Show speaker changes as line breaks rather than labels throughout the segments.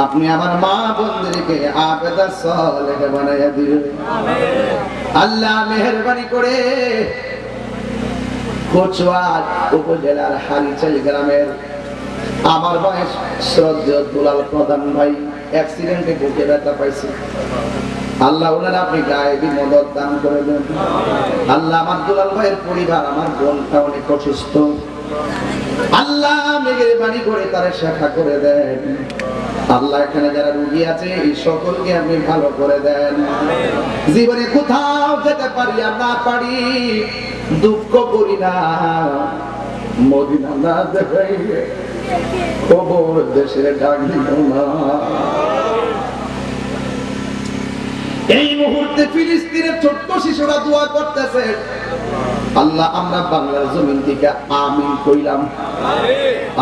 আপনি আমার মা বন্ধুকে আবেদা সলেহে বানাইয়া দিবেন। আল্লাহ মেহরবানি করে কচুয়ার উপজেলার হারিচাল গ্রামের আমার বয়স শ্রদ্ধেয় দুলাল প্রধান ভাই অ্যাক্সিডেন্টে বুকে ব্যথা পাইছে। আল্লাহ ওনার আপনি গায়েবী মদত দান করে দেন। আল্লাহ আমার দুলাল ভাইয়ের পরিবার আমার বোনটা অনেক অসুস্থ। আল্লাহ মেঘের বাড়ি করে তারা শাখা করে দেন। আল্লাহ এখানে যারা রুগী আছে, এই সকলকে আপনি ভালো করে দেন। জীবনে কোথাও যেতে পারি আর না পারি, দুঃখ করি না। মদিনা না দেখাইলে খবর দেশের ডাকিল না এই মুহূর্তে ফিলিস্তিনের ছোট্ট শিশুরা দোয়া করতেছে আল্লাহ, আমরা বাংলার জমিন থেকে আমিন কইলাম।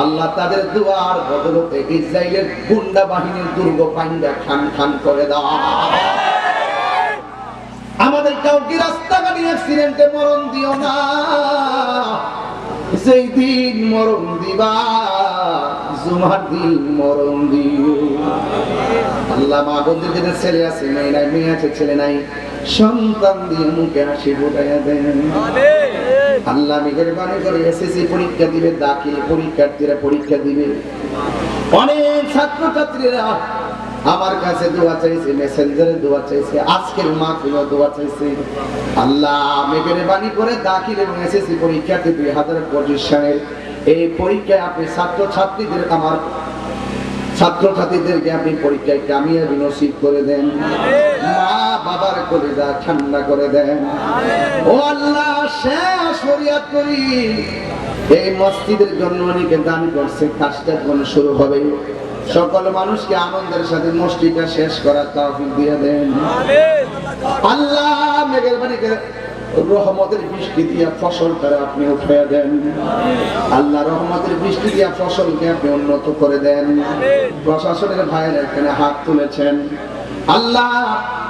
আল্লাহ তাদের দুয়ার বদলতে ইসরায়েলের গুন্ডা বাহিনীর দুর্গ পাইন্দা খান খান করে দাও। আমাদের কাউকে রাস্তাঘাটে অ্যাক্সিডেন্টে মরণ দিও না। সেই দিন মরণ দিবা, জুমার দিন মরণ দিও। আল্লাহ মা বন্ধুর যদি ছেলে আছে, মেয়ে নাই, মেয়ে আছে, ছেলে নাই। সন্তান দিয়ে মুখে হাসি ফুটাইয়া দেন। আল্লাহ মেঘের বাণী করে এসএসসি পরীক্ষা দিবে দাখিল পরীক্ষার্থীরা পরীক্ষা দিবে। অনেক ছাত্রছাত্রীরা আমার কাছে দোয়া চাইছে মেসেঞ্জারে দোয়া চাইছে আজকের মাহফিলে দোয়া চাইছে। আল্লাহ মেঘের বাণী করে দাখিল এবং এসএসসি পরীক্ষার্থী দুই হাজার পঁচিশ সালের এই পরীক্ষায় আপনি ছাত্র ছাত্রীদের আমার ছাত্রছাত্রীদেরকে আপনি পরীক্ষায় কামিয়াবি নসিব করে দেন। মা বাবার কলিজা ঠান্ডা করে দেন। ও আল্লাহ, শেষ ফরিয়াদ করি। এই মসজিদের জন্য অনেকে দান করছে, কাজটা কোন শুরু হবে। সকল মানুষকে আনন্দের সাথে মসজিদটা শেষ করার তৌফিক দিয়ে দেন। আল্লাহ, মেঘের বাড়িকে রহমতের বৃষ্টি দিয়া ফসল করে আপনি উঠে দেন। আল্লাহ রহমতের বৃষ্টি দিয়া ফসলকে আপনি উন্নত করে দেন। প্রশাসনের ভাইয়ের এখানে হাত তুলেছেন। আল্লাহ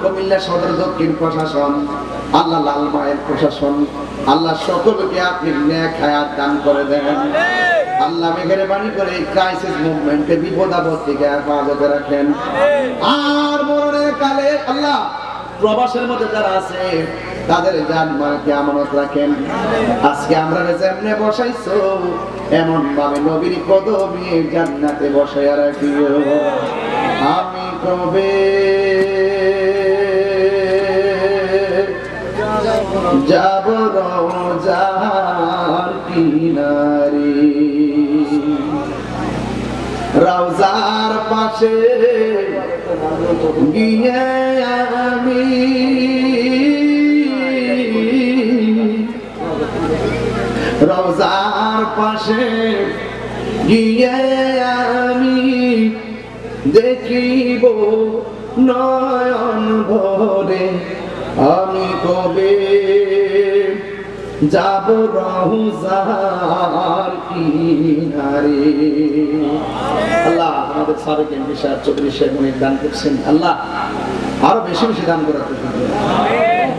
কুমিল্লা সদর দক্ষিণ প্রশাসন, আল্লাহ লাল মায়ের প্রশাসন, আল্লাহ সকলকে আপনি ন্যাক হায়াত দান করে দেন। আল্লাহ মেঘের বাণী করে এই ক্রাইসিস মুভমেন্টে বিপদ আপদ থেকে হেফাজতে রাখেন। আর মরণের কালে আল্লাহ প্রবাসের মধ্যে যারা আছে, তাদের জান মালকে আমানত রাখেন। আজকে আমরা যেমনে বসাইছো এমন ভাবে নবীর কদমে জান্নাতে বসাইয়া রাখিও। আমি কবে যাব রোজার কিনারে গিয়ে আমি রওজার পাশে গিয়ে আমি দেখিব নয়ন ভরে। আমি কবে যাব রহুজার কিনারে? আল্লাহ। আমাদের সাবেক এমপি সাহেব চৌধুরী শেখ অনেক দান করছেন আল্লাহ আরো বেশি বেশি দান করার তৌফিক দেন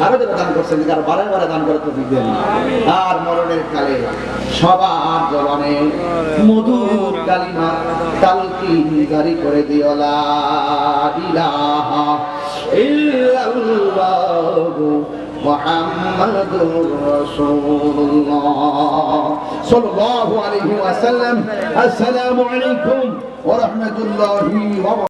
আরো যারা দান করছেন যারা বারে বারে দান করার তৌফিক দেন আর মরণের কালে সবার জবানে মধুর কালিমা কালকি জারি করে দিও লা ইলাহা ইল্লাল্লাহু محمد رسول الله صلى الله عليه وسلم السلام عليكم ورحمة الله وبركاته.